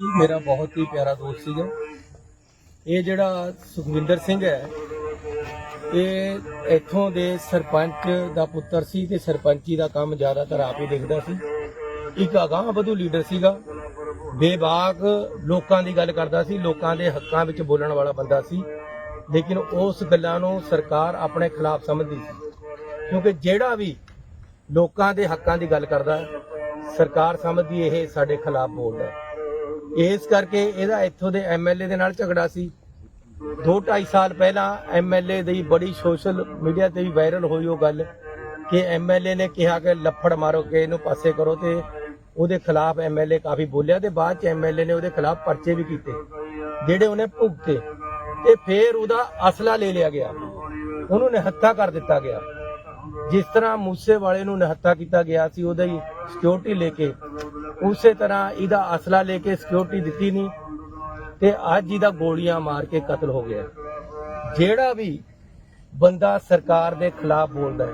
ਮੇਰਾ ਬਹੁਤ ਹੀ ਪਿਆਰਾ ਦੋਸਤ ਸੀਗਾ। ਇਹ ਜਿਹੜਾ ਸੁਖਵਿੰਦਰ ਸਿੰਘ ਹੈ, ਇਹ ਇੱਥੋਂ ਦੇ ਸਰਪੰਚ ਦਾ ਪੁੱਤਰ ਸੀ ਤੇ ਸਰਪੰਚੀ ਦਾ ਕੰਮ ਜ਼ਿਆਦਾਤਰ ਆਪ ਹੀ ਦੇਖਦਾ ਸੀ। ਇੱਕ ਅਗਾਂਹ ਵਧੂ ਲੀਡਰ ਸੀਗਾ। ਬੇਬਾਕ ਲੋਕਾਂ ਦੀ ਗੱਲ ਕਰਦਾ ਸੀ, ਲੋਕਾਂ ਦੇ ਹੱਕਾਂ ਵਿੱਚ ਬੋਲਣ ਵਾਲਾ ਬੰਦਾ ਸੀ। ਲੇਕਿਨ ਉਸ ਗੱਲਾਂ ਨੂੰ ਸਰਕਾਰ ਆਪਣੇ ਖਿਲਾਫ ਸਮਝਦੀ ਸੀ। ਕਿਉਂਕਿ ਜਿਹੜਾ ਵੀ ਲੋਕਾਂ ਦੇ ਹੱਕਾਂ ਦੀ ਗੱਲ ਕਰਦਾ, ਸਰਕਾਰ ਸਮਝਦੀ ਇਹ ਸਾਡੇ ਖਿਲਾਫ ਬੋਲਦਾ ਇਸ ਕਰਕੇ ਇਹਦਾ ਇੱਥੋਂ ਦੇ ਐਮਐਲਏ ਦੇ ਨਾਲ ਝਗੜਾ ਸੀ। 2.5 ਸਾਲ ਪਹਿਲਾਂ ਐਮਐਲਏ ਦੀ ਬੜੀ ਸੋਸ਼ਲ ਮੀਡੀਆ ਤੇ ਵੀ ਵਾਇਰਲ ਹੋਈ ਉਹ ਗੱਲ ਕਿ ਐਮਐਲਏ ਨੇ ਕਿਹਾ ਕਿ ਲੱਫੜ ਮਾਰੋ ਕਿ ਇਹਨੂੰ ਪਾਸੇ ਕਰੋ ਤੇ ਉਹਦੇ ਖਿਲਾਫ ਐਮਐਲਏ ਕਾਫੀ ਬੋਲਿਆ ਤੇ ਬਾਅਦ ਚ ਐਮਐਲਏ ਨੇ ਉਹਦੇ ਖਿਲਾਫ ਪਰਚੇ ਵੀ ਕੀਤੇ, ਜਿਹੜੇ ਉਹਨੇ ਭੁਗਤੇ ਤੇ ਫੇਰ ਉਹਦਾ ਅਸਲਾ ਲੈ ਲਿਆ ਗਿਆ। ਉਹਨੂੰ ਨਿਹੱਥਾ ਕਰ ਦਿੱਤਾ ਗਿਆ। ਜਿਸ ਤਰ੍ਹਾਂ ਮੂਸੇ ਵਾਲੇ ਨੂੰ ਨਿਹੱਥਾ ਕੀਤਾ ਗਿਆ ਸੀ, ਉਹਦਾ ਹੀ ਸਿਕਿਉਰਿਟੀ ਲੈ ਕੇ ਉਸੇ ਤਰ੍ਹਾਂ ਇਹਦਾ ਅਸਲਾ ਲੈ ਕੇ ਸਿਕਿਉਰਿਟੀ ਦਿੱਤੀ ਨਹੀਂ ਤੇ ਅੱਜ ਇਹਦਾ ਗੋਲੀਆਂ ਮਾਰ ਕੇ ਕਤਲ ਹੋ ਗਿਆ। ਜਿਹੜਾ ਵੀ ਬੰਦਾ ਸਰਕਾਰ ਦੇ ਖਿਲਾਫ ਬੋਲਦਾ ਹੈ,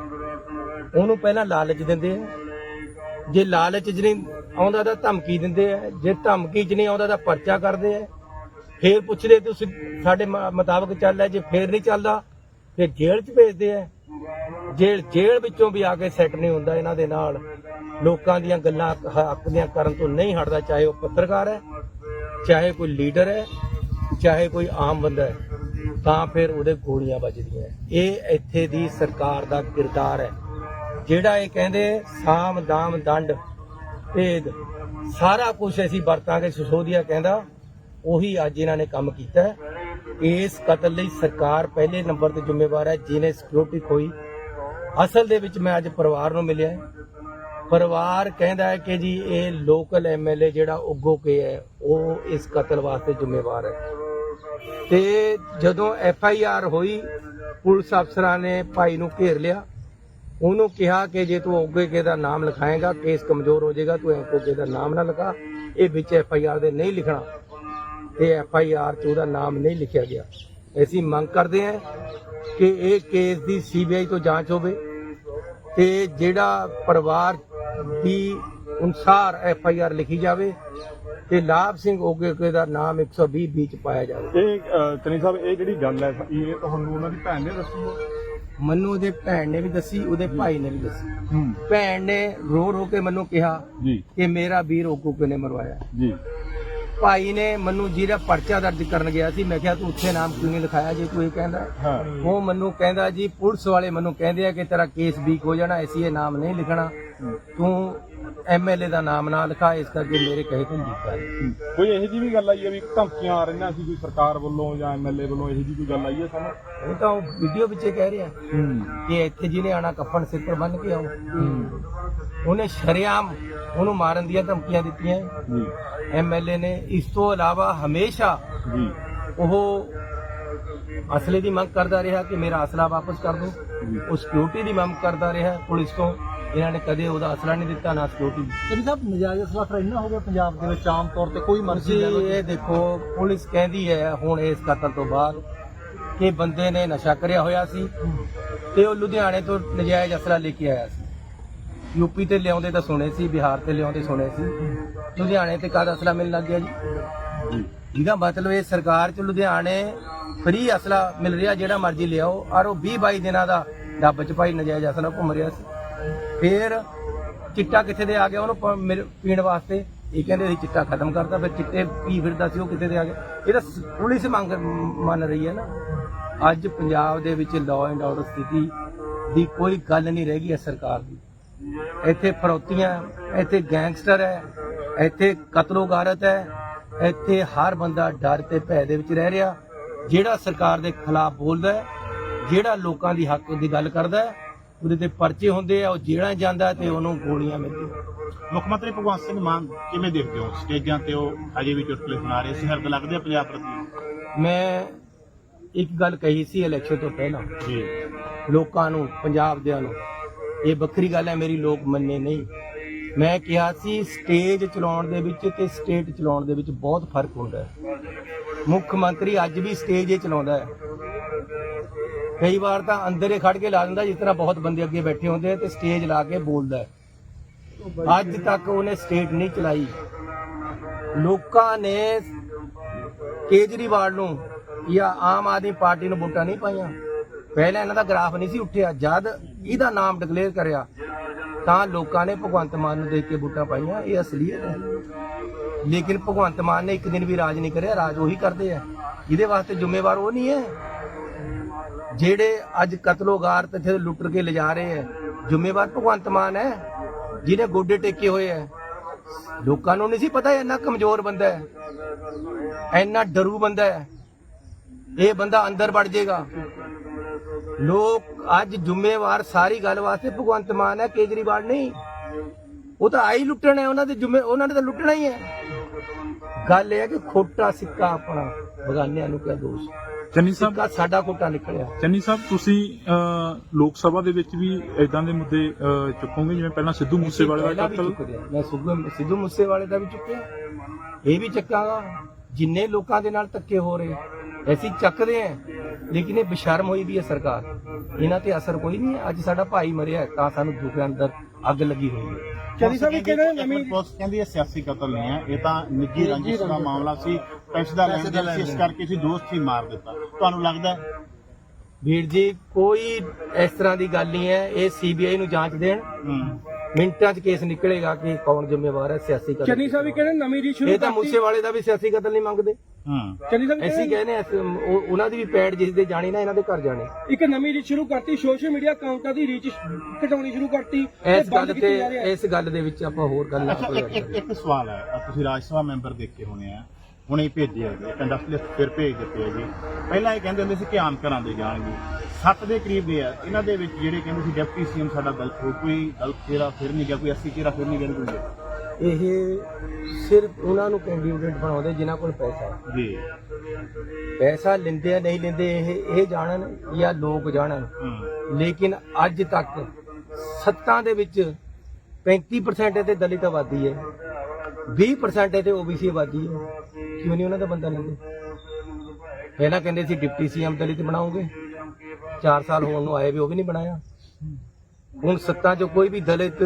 ਉਹਨੂੰ ਪਹਿਲਾਂ ਲਾਲਚ ਦਿੰਦੇ ਆ। ਜੇ ਲਾਲਚ 'ਚ ਨਹੀਂ ਆਉਂਦਾ ਤਾਂ ਧਮਕੀ ਦਿੰਦੇ ਆ। ਜੇ ਧਮਕੀ 'ਚ ਨਹੀਂ ਆਉਂਦਾ ਤਾਂ ਪਰਚਾ ਕਰਦੇ ਆ। ਫੇਰ ਪੁੱਛਦੇ ਤੁਸੀਂ, ਸਾਡੇ ਮ- ਮੁਤਾਬਕ ਚੱਲ ਰਿਹਾ, ਜੇ ਫੇਰ ਨਹੀਂ ਚੱਲਦਾ ਤੇ ਜੇਲ੍ਹ 'ਚ ਭੇਜਦੇ ਆ। ਜੇਲ੍ਹ ਜੇਲ੍ਹ ਵਿੱਚੋਂ ਵੀ ਆ ਕੇ ਸੈੱਟ ਨਹੀਂ ਹੁੰਦਾ ਇਹਨਾਂ ਦੇ ਨਾਲ। ਲੋਕਾਂ ਦੀਆਂ ਗੱਲਾਂ ਹੱਕ ਦੀਆਂ ਕਰਨ ਤੋਂ ਨਹੀਂ ਹਟਦਾ, ਚਾਹੇ ਉਹ ਪੱਤਰਕਾਰ ਹੈ, ਚਾਹੇ ਕੋਈ ਲੀਡਰ ਹੈ, ਚਾਹੇ ਕੋਈ ਆਮ ਬੰਦਾ ਹੈ, ਤਾਂ ਫਿਰ ਉਹਦੇ ਗੋਲੀਆਂ ਵੱਜਦੀਆਂ ਇਹ ਇੱਥੇ ਦੀ ਸਰਕਾਰ ਦਾ ਕਿਰਦਾਰ ਹੈ। ਜਿਹੜਾ ਇਹ ਕਹਿੰਦੇ, ਸਾਮ ਦਾਮ ਦੰਡ ਭੇਦ, ਸਾਰਾ ਕੁਝ ਅਸੀਂ ਵਰਤਾਂਗੇ ਸਿਸੋਦੀਆ ਕਹਿੰਦਾ, ਉਹੀ ਅੱਜ ਇਹਨਾਂ ਨੇ ਕੰਮ ਕੀਤਾ ਇਸ ਕਤਲ ਲਈ ਸਰਕਾਰ ਪਹਿਲੇ ਨੰਬਰ ਤੇ ਜ਼ਿੰਮੇਵਾਰ ਹੈ, ਜਿਹਨੇ ਸਿਕਿਉਰਿਟੀ ਖੋਈ। ਅਸਲ ਦੇ ਵਿੱਚ ਮੈਂ ਅੱਜ ਪਰਿਵਾਰ ਨੂੰ ਮਿਲਿਆ ਪਰਿਵਾਰ ਕਹਿੰਦਾ ਹੈ ਕਿ ਜੀ ਇਹ ਲੋਕਲ ਐਮਐਲਏ ਜਿਹੜਾ ਉੱਗੋ ਕੇ ਹੈ, ਉਹ ਇਸ ਕਤਲ ਵਾਸਤੇ ਜ਼ਿੰਮੇਵਾਰ ਹੈ। ਤੇ ਜਦੋਂ ਐਫ ਆਈ ਆਰ ਹੋਈ, ਪੁਲਿਸ ਅਫਸਰਾਂ ਨੇ ਭਾਈ ਨੂੰ ਘੇਰ ਲਿਆ। ਉਹਨੂੰ ਕਿਹਾ ਕਿ ਜੇ ਤੂੰ ਉੱਗੇ ਕੇ ਦਾ ਨਾਮ ਲਿਖਾਏਗਾ, ਕੇਸ ਕਮਜ਼ੋਰ ਹੋ ਜਾਏਗਾ, ਤੂੰ ਉੱਗੇ ਦਾ ਨਾਮ ਨਾ ਲਿਖਾ। ਇਹ ਵਿੱਚ ਐਫ ਆਈ ਆਰ ਦੇ ਨਹੀਂ ਲਿਖਣਾ। ਤੇ ਐਫ ਆਈ ਆਰ 'ਚ ਉਹਦਾ ਨਾਮ ਨਹੀਂ ਲਿਖਿਆ ਗਿਆ। ਅਸੀਂ ਮੰਗ ਕਰਦੇ ਹਾਂ ਕਿ ਇਹ ਕੇਸ ਦੀ ਸੀਬੀਆਈ ਤੋਂ ਜਾਂਚ ਹੋਵੇ ਤੇ ਜਿਹੜਾ ਪਰਿਵਾਰ ਦੀ ਅਨੁਸਾਰ ਐਫ ਆਈ ਆਰ ਲਿਖੀ ਜਾਵੇ ਤੇ ਲਾਭ ਸਿੰਘ ਓਗੇ ਦਾ ਨਾਮ 120 ਵਿੱਚ ਪਾਇਆ ਜਾਵੇ। ਇਹ ਅਹ, ਸਾਹਿਬ ਇਹ ਜਿਹੜੀ ਗੱਲ ਹੈ ਇਹ ਤੁਹਾਨੂੰ ਉਹਨਾਂ ਦੀ ਭੈਣ ਨੇ ਦੱਸੀ ਹੈ? ਮੈਨੂੰ ਉਹਦੇ ਭੈਣ ਨੇ ਵੀ ਦੱਸੀ ਉਹਦੇ ਭਾਈ ਨੇ ਵੀ ਦੱਸੀ। ਹੂੰ। ਭੈਣ ਨੇ ਰੋ ਰੋ ਕੇ ਮੈਨੂੰ ਕਿਹਾ ਜੀ। ਕਿ ਮੇਰਾ ਵੀਰ ਓਗੋਕੇ ਨੇ ਮਰਵਾਇਆ। ਜੀ। ਭਾਈ ਨੇ ਮੈਨੂੰ ਜਿਹੜਾ ਪਰਚਾ ਦਰਜ ਕਰਨ ਗਿਆ ਸੀ ਮੈਂ ਕਿਹਾ ਤੂੰ ਉੱਥੇ ਨਾਮ ਕਿਉਂ ਨਹੀਂ ਲਿਖਾਇਆ ਜੇ ਤੂੰ ਇਹ ਕਹਿੰਦਾ? ਹਾਂ। ਉਹ ਮੈਨੂੰ ਕਹਿੰਦਾ ਜੀ ਪੁਲਿਸ ਵਾਲੇ ਮੈਨੂੰ ਕਹਿੰਦੇ ਆ ਕਿ ਤੇਰਾ ਕੇਸ ਵੀਕ ਹੋ ਜਾਣਾ ਅਸੀਂ ਇਹ ਨਾਮ ਨਹੀਂ ਲਿਖਣਾ। ਤੂੰ ਐਮਐਲਏ ਦਾ ਨਾਮ ਨਾ ਲਿਖਾ ਇਸ ਕਰਕੇ ਮੇਰੇ ਕਹੇ ਤੋਂ ਹੂੰ। ਕੋਈ ਇਹੋ ਜਿਹੀ ਵੀ ਗੱਲ ਆਈ ਹੈ ਵੀ ਧਮਕੀਆਂ ਆ ਰਹੀਆਂ ਸੀ ਕੋਈ ਸਰਕਾਰ ਵੱਲੋਂ ਜਾਂ ਐਮਐਲਏ ਵੱਲੋਂ ਇਹੋ ਜਿਹੀ ਕੋਈ ਗੱਲ ਆਈ ਹੈ ਸਾਨੂੰ? ਉਹ ਤਾਂ ਉਹ ਵੀਡੀਓ ਵਿੱਚ ਇਹ ਕਹਿ ਰਿਹਾ ਕਿ ਇੱਥੇ ਜਿਹਨੇ ਆਣਾ ਕੱਫਣ ਸਿਰ ਪਰ ਬੰਨ ਕੇ ਆਓ। ਉਹਨੇ ਸ਼ਰਿਆਮ ਉਹਨੂੰ ਮਾਰਨ ਦੀਆਂ ਧਮਕੀਆਂ ਦਿੱਤੀਆਂ। ਜੀ ਐਮਐਲਏ ਨੇ ਇਸ ਤੋਂ ਇਲਾਵਾ ਹਮੇਸ਼ਾ ਜੀ। ਉਹ ਅਸਲੇ ਦੀ ਮੰਗ ਕਰਦਾ ਰਿਹਾ ਕਿ ਮੇਰਾ ਅਸਲਾ ਵਾਪਸ ਕਰ ਦਿਓ ਉਹ ਸਿਕਿਉਰਿਟੀ ਦੀ ਮੰਗ ਕਰਦਾ ਰਿਹਾ ਪੁਲਿਸ ਤੋਂ। ਇਹਨਾਂ ਨੇ ਕਦੇ ਉਹਦਾ ਅਸਲਾ ਨਹੀਂ ਦਿੱਤਾ ਨਾ ਸਿਕਿਉਰਿਟੀ ਕਹਿੰਦੇ ਸਾਹਿਬ ਨਜਾਇਜ਼ ਅਸਲਾ ਫਿਰ ਇੰਨਾ ਹੋ ਗਿਆ ਪੰਜਾਬ ਦੇ ਵਿੱਚ ਆਮ ਤੌਰ ਤੇ ਕੋਈ ਮਰਜ਼ੀ ਲੈ ਲਓ ਇਹ ਦੇਖੋ ਪੁਲਿਸ ਕਹਿੰਦੀ ਹੈ ਹੁਣ ਇਸ ਕਤਲ ਤੋਂ ਬਾਅਦ ਕਿ ਬੰਦੇ ਨੇ ਨਸ਼ਾ ਕਰਿਆ ਹੋਇਆ ਸੀ ਤੇ ਉਹ ਲੁਧਿਆਣੇ ਤੋਂ ਨਜਾਇਜ਼ ਅਸਲਾ ਲੈ ਕੇ ਆਇਆ ਸੀ। ਯੂਪੀ ਤੇ ਲਿਆਉਂਦੇ ਤਾਂ ਸੁਣੇ ਸੀ ਬਿਹਾਰ ਤੇ ਲਿਆਉਂਦੇ ਸੁਣੇ ਸੀ। ਲੁਧਿਆਣੇ ਤੇ ਕਦ ਅਸਲਾ ਮਿਲਣ ਲੱਗ ਗਿਆ ਜੀ? ਜੀ। ਇਹਦਾ ਮਤਲਬ ਇਹ ਸਰਕਾਰ ਚ ਲੁਧਿਆਣੇ ਫ੍ਰੀ ਅਸਲਾ ਮਿਲ ਰਿਹਾ ਜਿਹੜਾ ਮਰਜ਼ੀ ਲਿਆਓ ਔਰ ਉਹ 20 22 ਦਿਨਾਂ ਦਾ ਡੱਬ ਚ ਭਾਈ ਨਜਾਇਜ਼ ਅਸਲਾ ਘੁੰਮ ਰਿਹਾ ਸੀ। ਫਿਰ ਚਿੱਟਾ ਕਿੱਥੇ ਦੇ ਆ ਗਿਆ? ਉਹਨੂੰ ਪ- ਮਿਲ- ਪੀਣ ਵਾਸਤੇ। ਇਹ ਕਹਿੰਦੇ ਅਸੀਂ ਚਿੱਟਾ ਖਤਮ ਕਰਤਾ, ਫਿਰ ਚਿੱਟੇ ਪੀ ਫਿਰਦਾ ਸੀ, ਉਹ ਕਿੱਥੇ ਦੇ ਆ ਗਿਆ? ਇਹ ਤਾਂ ਸ- ਪੁਲਿਸ ਮੰਗ ਮੰਨ ਰਹੀ ਹੈ ਨਾ। ਅੱਜ ਪੰਜਾਬ ਦੇ ਵਿੱਚ ਲਾਅ ਐਂਡ ਆਰਡਰ ਸਥਿਤੀ ਦੀ ਕੋਈ ਗੱਲ ਨਹੀਂ ਰਹਿ ਗਈ ਹੈ ਸਰਕਾਰ ਦੀ। ਇੱਥੇ ਫਰੋਤੀਆਂ, ਇੱਥੇ ਗੈਂਗਸਟਰ ਹੈ, ਇੱਥੇ ਕਤਲੋਗਾਰਤ ਹੈ, ਇੱਥੇ ਹਰ ਬੰਦਾ ਡਰ ਤੇ ਭੈ ਦੇ ਵਿੱਚ ਰਹਿ ਰਿਹਾ। ਜਿਹੜਾ ਸਰਕਾਰ ਦੇ ਖਿਲਾਫ ਬੋਲਦਾ ਹੈ, ਜਿਹੜਾ ਲੋਕਾਂ ਦੀ ਹੱਕ ਦੀ ਗੱਲ ਕਰਦਾ ਹੈ ਉਹਦੇ ਤੇ ਪਰਚੇ ਹੁੰਦੇ ਆ ਉਹ ਜੇਲ੍ਹਾਂ ਜਾਂਦਾ ਤੇ ਉਹਨੂੰ ਗੋਲੀਆਂ ਮਿਲਦੀਆਂ। ਮੁੱਖ ਮੰਤਰੀ ਭਗਵੰਤ ਸਿੰਘ ਮਾਨ ਕਿਵੇਂ ਦੇਖਦੇ ਹੋ? ਸਟੇਜਾਂ ਤੇ ਉਹ ਅਜੇ ਵੀ ਚੁਟਕਲੇ ਸੁਣਾ ਰਹੇ ਸੀ ਹਰਦ ਲੱਗਦੇ ਆ ਪੰਜਾਬ ਪ੍ਰਤੀ? ਮੈਂ ਇੱਕ ਗੱਲ ਕਹੀ ਸੀ ਇਲੈਕਸ਼ਨ ਤੋਂ ਪਹਿਲਾਂ। ਜੀ। ਲੋਕਾਂ ਨੂੰ ਪੰਜਾਬ ਦਿਆਂ ਨੂੰ ਇਹ ਵੱਖਰੀ ਗੱਲ ਹੈ ਮੇਰੀ ਲੋਕ ਮੰਨੇ ਨਹੀਂ। ਮੈਂ ਕਿਹਾ ਸੀ ਸਟੇਜ ਚਲਾਉਣ ਦੇ ਵਿੱਚ ਤੇ ਸਟੇਟ ਚਲਾਉਣ ਦੇ ਵਿੱਚ ਬਹੁਤ ਫ਼ਰਕ ਹੁੰਦਾ ਹੈ। ਮੁੱਖ ਮੰਤਰੀ ਅੱਜ ਵੀ ਸਟੇਜ ਹੀ ਚਲਾਉਂਦਾ ਹੈ। ਕਈ ਵਾਰ ਤਾਂ ਅੰਦਰ ਹੀ ਖੜ ਕੇ ਲਾ ਦਿੰਦਾ ਜਿਸ ਤਰ੍ਹਾਂ ਬਹੁਤ ਬੰਦੇ ਅੱਗੇ ਬੈਠੇ ਹੁੰਦੇ ਆ ਤੇ ਸਟੇਜ ਲਾ ਕੇ ਬੋਲਦਾ ਅੱਜ ਤੱਕ ਉਹਨੇ ਸਟੇਟ ਨਹੀਂ ਚਲਾਈ। ਲੋਕਾਂ ਨੇ ਕੇਜਰੀਵਾਲ ਨੂੰ ਜਾਂ ਆਮ ਆਦਮੀ ਪਾਰਟੀ ਨੂੰ ਵੋਟਾਂ ਨਹੀਂ ਪਾਈਆਂ। ਪਹਿਲਾਂ ਇਹਨਾਂ ਦਾ ਗ੍ਰਾਫ ਨਹੀਂ ਸੀ ਉੱਠਿਆ। ਜਦ ਇਹਦਾ ਨਾਮ ਡਿਕਲੇਅਰ ਕਰਿਆ, ਤਾਂ ਲੋਕਾਂ ਨੇ ਭਗਵੰਤ ਮਾਨ ਨੂੰ ਦੇਖ ਕੇ ਵੋਟਾਂ ਪਾਈਆਂ। ਇਹ ਅਸਲੀਅਤ ਹੈ। ਲੇਕਿਨ ਭਗਵੰਤ ਮਾਨ ਨੇ ਇੱਕ ਦਿਨ ਵੀ ਰਾਜ ਨਹੀਂ ਕਰਿਆ। ਰਾਜ ਉਹੀ ਕਰਦੇ ਆ। ਇਹਦੇ ਵਾਸਤੇ ਜ਼ਿੰਮੇਵਾਰ ਉਹ ਨਹੀਂ ਹੈ। ਜਿਹੜੇ ਅੱਜ ਕਤਲੋਗਾਰ ਤੇ ਇੱਥੇ ਲੁੱਟ ਕੇ ਲਿਜਾ ਰਹੇ ਹੈ, ਜ਼ਿੰਮੇਵਾਰ ਭਗਵੰਤ ਮਾਨ ਹੈ, ਜਿਹਨੇ ਗੋਡੇ ਟੇਕੇ ਹੋਏ ਹੈ। ਲੋਕਾਂ ਨੂੰ ਨਹੀਂ ਸੀ ਪਤਾ ਇੰਨਾ ਕਮਜ਼ੋਰ ਬੰਦਾ ਹੈ, ਇੰਨਾ ਡਰੂ ਬੰਦਾ ਹੈ, ਇਹ ਬੰਦਾ ਅੰਦਰ ਵੜ ਜਾਏਗਾ। ਲੋਕ ਅੱਜ ਜ਼ਿੰਮੇਵਾਰ ਸਾਰੀ ਗੱਲ ਵਾਸਤੇ ਭਗਵੰਤ ਮਾਨ ਹੈ, ਕੇਜਰੀਵਾਲ ਨਹੀਂ। ਉਹ ਤਾਂ ਆਈ ਲੁੱਟਣ ਹੈ, ਉਹਨਾਂ ਦੇ ਜ਼ਿੰਮੇ, ਉਹਨਾਂ ਨੇ ਤਾਂ ਲੁੱਟਣਾ ਹੀ ਹੈ। ਗੱਲ ਇਹ ਹੈ ਕਿ ਖੋਟਾ ਸਿੱਕਾ ਆਪਣਾ ਬਗਾਨਿਆਂ ਨੂੰ ਕਿਆ ਦੋਸ਼? ਚੰਨੀ ਸਾਹਿਬ ਸਿੱਕਾ ਸਾਡਾ ਖੋਟਾ ਨਿਕਲਿਆ। ਚੰਨੀ ਸਾਹਿਬ ਤੁਸੀਂ ਲੋਕ ਸਭਾ ਦੇ ਵਿੱਚ ਵੀ ਇਦਾਂ ਦੇ ਮੁੱਦੇ ਚੁੱਕੋਗੇ? ਜਿਵੇਂ ਪਹਿਲਾਂ ਸਿੱਧੂ ਮੂਸੇਵਾਲੇ ਦਾ ਕਤਲ। ਮੈਂ ਸਿੱਧੂ ਸਿੱਧੂ ਮੂਸੇਵਾਲੇ ਦਾ ਵੀ ਚੁੱਕਿਆ। ਇਹ ਵੀ ਚੱਕਾਂਗਾ ਜਿੰਨੇ ਲੋਕਾਂ ਦੇ ਨਾਲ ਧੱਕੇ ਹੋ ਰਹੇ ਅਸੀਂ ਚੱਕਦੇ ਆ ਲੇਕਿਨ ਇਹ ਬੇਸ਼ਰਮ ਹੋਈ ਵੀ ਹੈ ਸਰਕਾਰ। ਇਹਨਾਂ ਤੇ ਅਸਰ ਕੋਈ ਨਹੀਂ ਅੱਜ ਸਾਡਾ ਭਾਈ ਮਰਿਆ ਤਾਂ ਸਾਨੂੰ ਦੁੱਖ ਅੰਦਰ ਅੱਗ ਲੱਗੀ ਹੋਈ ਹੈ। ਚੰਨੀ ਸਾਹਿਬ ਇਹਨਾਂ ਨੇ ਨਵੀਂ ਪੁਲਿਸ ਕਹਿੰਦੀ ਇਹ ਸਿਆਸੀ ਕਤਲ ਨਹੀਂ ਹੈ ਇਹ ਤਾਂ ਨਿੱਜੀ ਰੰਜਿਸ਼ ਦਾ ਮਾਮਲਾ ਸੀ ਪੈਸੇ ਦਾ ਲੈਣ ਦੇਣ ਸੀ ਇਸ ਕਰਕੇ ਸੀ ਦੋਸਤ ਹੀ ਮਾਰ ਦਿੱਤਾ। ਤੁਹਾਨੂੰ ਲੱਗਦਾ ਵੀਰ ਜੀ ਕੋਈ ਇਸ ਤਰ੍ਹਾਂ ਦੀ ਗੱਲ ਨਹੀਂ ਹੈ ਇਹ ਸੀਬੀਆਈ ਨੂੰ ਜਾਂਚ ਦੇਣ। ਮਿੰਟਾਂ 'ਚ ਕੇਸ ਨਿਕਲੇਗਾ ਕਿ ਕੌਣ ਜ਼ਿੰਮੇਵਾਰ ਹੈ ਸਿਆਸੀ ਕਤਲ ਚੰਨੀ ਸਾਹਿਬ ਇਹਨਾਂ ਨੇ ਨਵੀਂ ਰੀ ਸ਼ੁਰੂ ਇਹ ਤਾਂ ਕਰਤੀ ਮੂਸੇਵਾਲੇ ਦਾ ਵੀ ਸਿਆਸੀ ਕਤਲ ਨਹੀਂ ਮੰਗਦੇ। ਹੂੰ। ਐਸੀ ਕਹਿੰਦੇ ਉਹ- ਉਹਨਾਂ ਦੀ ਵੀ ਪੈੜ ਜਿਸ ਦੇ ਜਾਣੀ ਨਾ ਇਹਨਾਂ ਦੇ ਘਰ ਜਾਣੇ। ਇੱਕ ਨਵੀਂ ਰੀਚ ਸ਼ੁਰੂ ਕਰਤੀ ਸੋਸ਼ਲ ਮੀਡੀਆ ਅਕਾਊਂਟਾਂ ਦੀ ਰੀਚ ਘਟਾਉਣੀ ਸ਼ੁਰੂ ਕਰਤੀ ਇਸ ਬੰਦ ਗੱਲ ਕੀਤੀ ਤੇ ਜਾ ਰਹੀ ਹੈ। ਇਸ ਗੱਲ ਦੇ ਵਿੱਚ ਆਪਾਂ ਹੋਰ ਗੱਲ ਨਾ ਅੱਛਾ ਕੋਈ ਇੱਕ ਇੱਕ ਇੱਕ ਸਵਾਲ ਹੈ। ਆਹ ਤੁਸੀਂ ਰਾਜ ਸਭਾ ਮੈਂਬਰ ਦੇਖ ਕੇ ਹੋਣੇ ਆ। ਹੁਣੇ ਹੀ ਭੇਜੇ ਹੈਗੇ। ਇੱਕ ਇੰਡਸਟਰੀਅਲਿਸਟ ਫਿਰ ਭੇਜ ਦਿੱਤੇ ਹੈਗੇ। ਪਹਿਲਾਂ ਇਹ ਕਹਿੰਦੇ ਹੁੰਦੇ ਸੀ ਕਿ ਆਮ ਘਰਾਂ ਦੇ ਜਾਣਗੇ। ਸੱਤ ਦੇ ਕਰੀਬ ਦੇ ਆ। ਇਹਨਾਂ ਦੇ ਵਿੱਚ ਜਿਹੜੇ ਕਹਿੰਦੇ ਸੀ ਡਿਪਟੀ ਸੀਐਮ ਸਾਡਾ ਦਲਤ ਹੋ ਕੋਈ ਦਲਤ ਚਿਹਰਾ ਫਿਰ ਨਹੀਂ ਗਿਆ ਕੋਈ ਐਸਸੀ ਚਿਹਰਾ ਫਿਰ ਨਹੀਂ ਗਿਆ ਕੋਈ ਇਹ ਸਿਰਫ ਉਹਨਾਂ ਨੂੰ ਕੈਂਡੀਡੇਟ ਬਣਾਉਂਦੇ ਜਿਨ੍ਹਾਂ ਕੋਲ ਪੈਸਾ ਹੈ। ਜੀ। ਪੈਸਾ ਲੈਂਦੇ ਆ ਨਹੀਂ ਲੈਂਦੇ ਇਹ ਇਹ ਜਾਣਨ ਜਾਂ ਲੋਕ ਜਾਣਨ। ਲੇਕਿਨ ਅੱਜ ਤੱਕ ਸੱਤਾਂ ਦੇ ਵਿੱਚ 35% ਇਹ ਤੇ ਦਲਿਤ ਆਬਾਦੀ ਹੈ। 20% ਇਹ ਤੇ ਓਬੀਸੀ ਆਬਾਦੀ ਹੈ। ਕਿਉਂ ਨਹੀਂ ਉਹਨਾਂ ਦਾ ਬੰਦਾ ਲੈਂਦੇ? ਪਹਿਲਾਂ ਕਹਿੰਦੇ ਸੀ ਡਿਪਟੀ ਸੀਐਮ ਦਲਿਤ ਬਣਾਉਂਗੇ 4 ਸਾਲ ਹੋਣ ਨੂੰ ਆਏ ਵੀ ਉਹ ਵੀ ਨਹੀਂ ਬਣਾਇਆ। ਹੁਣ ਸੱਤਾਂ 'ਚੋਂ ਕੋਈ ਵੀ ਦਲਿਤ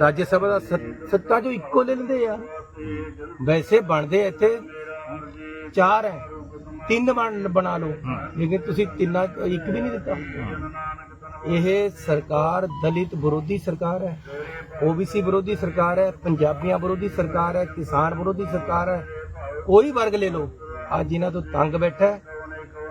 ਰਾਜ ਸਭਾ ਦਾ ਸੱਤ- 'ਚੋਂ ਇੱਕੋ ਲੈ ਲੈਂਦੇ ਆ। ਵੈਸੇ ਬਣਦੇ ਇੱਥੇ ਚਾਰ ਹੈ। ਤਿੰਨ ਬਣ ਬਣਾ ਲਓ। ਲੇਕਿਨ ਤੁਸੀਂ ਤਿੰਨਾਂ ਇੱਕ ਵੀ ਨਹੀਂ ਦਿੱਤਾ। ਇਹ ਸਰਕਾਰ ਦਲਿਤ ਵਿਰੋਧੀ ਸਰਕਾਰ ਹੈ। ਓਬੀਸੀ ਵਿਰੋਧੀ ਸਰਕਾਰ ਹੈ ਪੰਜਾਬੀਆਂ ਵਿਰੋਧੀ ਸਰਕਾਰ ਹੈ ਕਿਸਾਨ ਵਿਰੋਧੀ ਸਰਕਾਰ ਹੈ। ਕੋਈ ਵਰਗ ਲੈ ਲਓ। ਅੱਜ ਇਹਨਾਂ ਤੋਂ ਤੰਗ ਬੈਠਾ।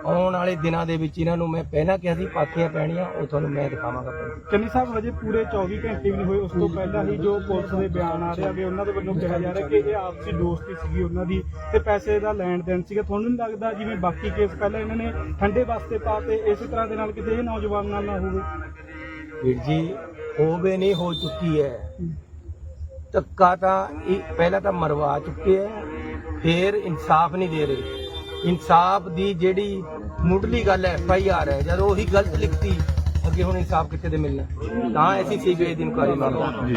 ਆਉਣ ਵਾਲੇ ਦਿਨਾਂ ਦੇ ਵਿੱਚ ਇਹਨਾਂ ਨੂੰ ਮੈਂ ਪਹਿਲਾਂ ਕਿਹਾ ਸੀ ਪਾਥੀਆਂ ਪੈਣੀਆਂ ਉਹ ਤੁਹਾਨੂੰ ਮੈਂ ਦਿਖਾਵਾਂਗਾ। ਚੰਨੀ ਸਾਹਿਬ ਹਜੇ ਪੂਰੇ 24 ਘੰਟੇ ਵੀ ਨਹੀਂ ਹੋਏ ਉਸ ਤੋਂ ਪਹਿਲਾਂ ਹੀ ਜੋ ਪੁਲਿਸ ਦੇ ਬਿਆਨ ਆ ਰਿਹਾ ਵੀ ਉਹਨਾਂ ਦੇ ਵੱਲੋਂ ਕਿਹਾ ਜਾ ਰਿਹਾ ਕਿ ਇਹ ਆਪਸੀ ਦੋਸਤੀ ਸੀਗੀ ਉਹਨਾਂ ਦੀ ਤੇ ਪੈਸੇ ਦਾ ਲੈਣ ਦੇਣ ਸੀਗਾ। ਤੁਹਾਨੂੰ ਨਹੀਂ ਲੱਗਦਾ ਜਿਵੇਂ ਬਾਕੀ ਕੇਸ ਪਹਿਲਾਂ ਇਹਨਾਂ ਨੇ ਠੰਡੇ ਵਾਸਤੇ ਪਾਤੇ ਇਸੇ ਤਰ੍ਹਾਂ ਦੇ ਨਾਲ ਕਿਤੇ ਇਹ ਨੌਜਵਾਨ ਨਾਲ ਨਾ ਹੋਵੇ? ਵੀਰ ਜੀ ਹੋਵੇ ਨਹੀਂ ਹੋ ਚੁੱਕੀ ਹੈ। ਧੱਕਾ ਤਾਂ ਇਹ ਪਹਿਲਾਂ ਤਾਂ ਮਰਵਾ ਚੁੱਕੇ ਹੈ ਫਿਰ ਇਨਸਾਫ ਨਹੀਂ ਦੇ ਰਹੇ। ਇਨਸਾਫ ਦੀ ਜਿਹੜੀ ਮੁੱਢਲੀ ਗੱਲ ਹੈ ਐਫ ਆਈ ਆਰ ਹੈ ਜਦੋਂ ਉਹੀ ਗਲਤ ਲਿਖਤੀ ਅੱਗੇ ਹੁਣ ਇਨਸਾਫ ਕਿੱਥੇ ਦੇ ਮਿਲਣਾ? ਤਾਂ ਐਸੀ ਸੀਬੀਆਈ ਦੀ ਇਨਕੁਆਇਰੀ ਮੰਗਦਾ ਜੀ।